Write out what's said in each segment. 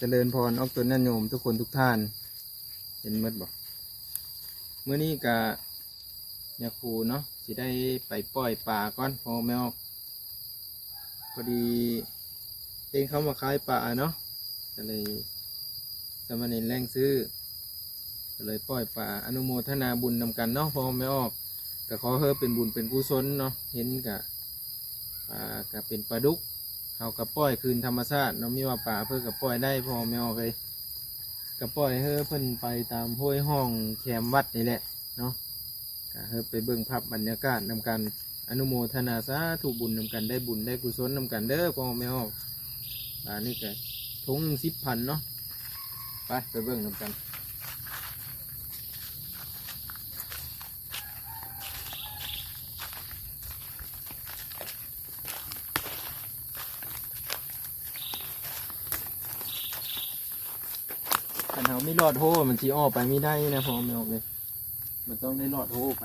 เจริญพรออกตนญาติโยมทุกคนทุกท่าน เห็นหมดบอกเมื่อนี้กะยาคูเนาะสิได้ไปปล่อยป่าก่อนพอแม่ออกพอดีเองเขามาขายป่าเนาะก็เลยสมานเณรแรงซื้อก็เลยปล่อยป่าอนุโมทนาบุญนำกันเนาะพอไม่ออกก็ขอเฮอเป็นบุญเป็นกุศลเนาะเห็นกะป่าก็เป็นปลาดุก เขากระปล่อยคืนธรรมชาติเนาะมีว่าป่าเพื่อกระปล่อยได้พอไม่ออกเลยกระปล่อยเฮ้อเพิ่นไปตามห้วยห้องแคมวัดนี่แหละเนาะก็เฮ้อไปเบิ่งภาพบรรยากาศนำกัน อนุโมทนาสาธุบุญนำกันได้บุญได้กุศลนำกันเด้อพอไม่ออกป่านี่ก็ทงสิบพันเนาะไปไปเบิ่งนำกัน ขันเขาไม่รอดโหมันจีออกไปไม่ได้นะพอไม่ออกเลย มันต้องได้รอดโหไป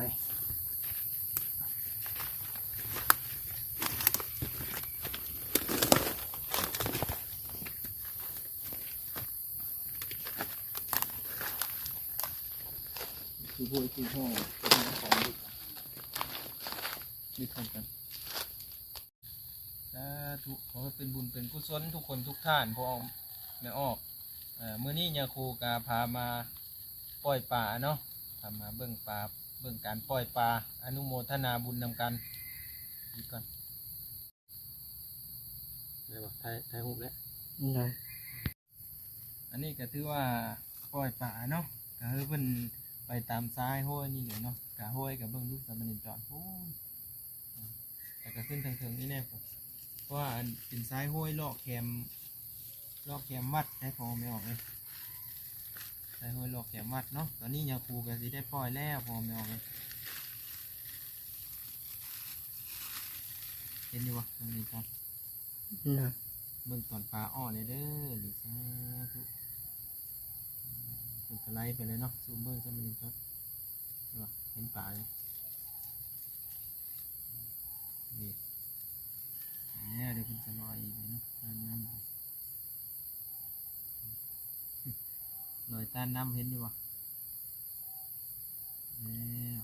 คือพวกคือห้องเป็นของดีกว่าดีคนกันสาธุขอให้เป็นบุญเป็นกุศลทุกคนทุกท่านพอไม่ออก เอ่อมื่อนี้ยาคูกาพามาปล่อยป่าเนาะพามาเบิ่งป่าเบิ่งการปล่อยป่าอนุโมทนาบุญนำกันดีก่อนได้ปะถ่ายถ่ายรูปแล้วได้อันนี้ก็ถือว่าปล่อยป่าเนาะก็คือเพิ่นไปตามซ้ายห้วยนี่เลยเนาะกะห้วยกับเบิ่งลูกสามเณรจอดโอ้ยแต่ก็ขึ้นทางเทิงนี่แน่ผมเพราะว่าอันเป็นซ้ายห้วยลอกแคม ลอกแคมวัดให้พอไม่ออกเลยใส่ห้วยหลอกแขมวัดเนาะตอนนี้ยาคูกันสิได้ปล่อยแล้วพอไม่ออกเลยเห็นอยู่วะตรงนี้ก่อนได้เบิ่งตอนปลาอ้อเลยเด้อหรือซาธุเป็นกระไลไปเลยเนาะซูมเบิ่งซะมันนี่ก่อนเห็นปะเห็นปลาเลยนี่อันนี้เดี๋ยวคุณจะลอยไปเนาะตามน้ำไป ลอยใต้น้ำเห็นอยู่วะแล้ว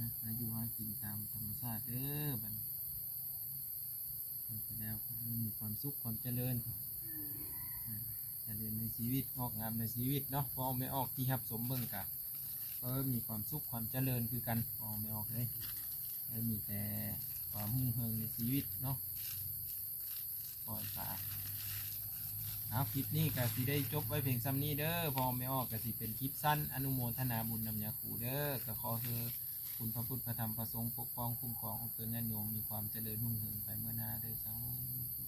นอายุหากินตามธรรมชาติเด้อบัดนี้ไปแล้วก็ให้มีความสุขความเจริญอ่าเจริญในชีวิตงอกงามในชีวิตเนาะพอไม่ออกที่หับสมเบิ่งกะก็มีความสุขความเจริญคือกันพอไม่ออกเลยไม่มีแต่ความหุ่งเฮิงในชีวิตเนาะปล่อยปลา เอาคลิปนี้ก็สิได้จบไว้เพียงซ้ำนี้เด้อพอไม่ออกก็สิเป็นคลิปสั้นอนุโมทนาบุญนำยาขูเด้อก็ขอคือคุณพระพุทธพระธรรมพระสงฆ์ปกป้องคุ้มครององค์เตือนญาติโยมมีความเจริญรุ่งเรืองไปเมื่อหน้าเด้อสาธุ